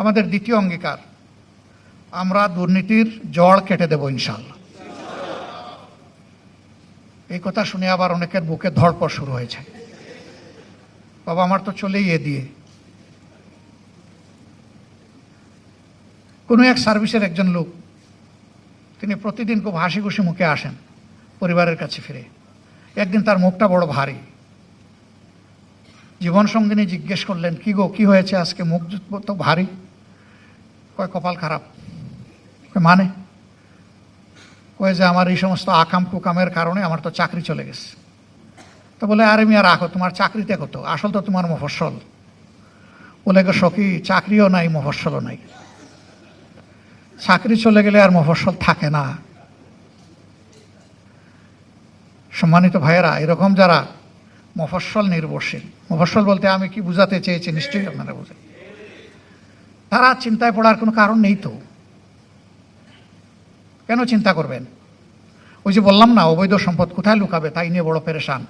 আমাদের দ্বিতীয় অঙ্গীকার, আমরা দুর্নীতির জড় কেটে দেব ইনশাল্লাহ এই কথা শুনে আবার অনেকের বুকে ধড়পড় শুরু হয়েছে। বাবা আমার তো চলেই এ দিয়ে। কোনো এক সার্ভিসের একজন লোক, তিনি প্রতিদিন খুব হাসি খুশি মুখে আসেন পরিবারের কাছে ফিরে। একদিন তার মুখটা বড় ভারী। জীবন সঙ্গিনী জিজ্ঞেস করলেন, কি গো, কি হয়েছে? আজকে মুখ তো ভারী? কয় কপাল খারাপ? মানে? কয়ে যে, আমার এই সমস্ত আকাম কুকামের কারণে আমার তো চাকরি চলে গেছে। তো বলে, আরে মিয়া, রাখো, তোমার চাকরিতে কত? আসল তো তোমার মফস্বল। বলে, গো সখী, চাকরিও নাই, মফস্বলও নাই। চাকরি চলে গেলে আর মফস্বল থাকে না। সম্মানিত ভাইয়েরা, এরকম যারা মফস্বল নির্ভরশীল, মফস্বল বলতে আমি কি বুঝাতে চেয়েছি, নিশ্চয়ই আপনারা বুঝেন। তারা চিন্তায় পড়ার কোনো কারণ নেই তো। কেন চিন্তা করবেন? ওই যে বললাম না, অবৈধ সম্পদ কোথায় লুকাবে? তাই নিয়ে বড় পেরেশান।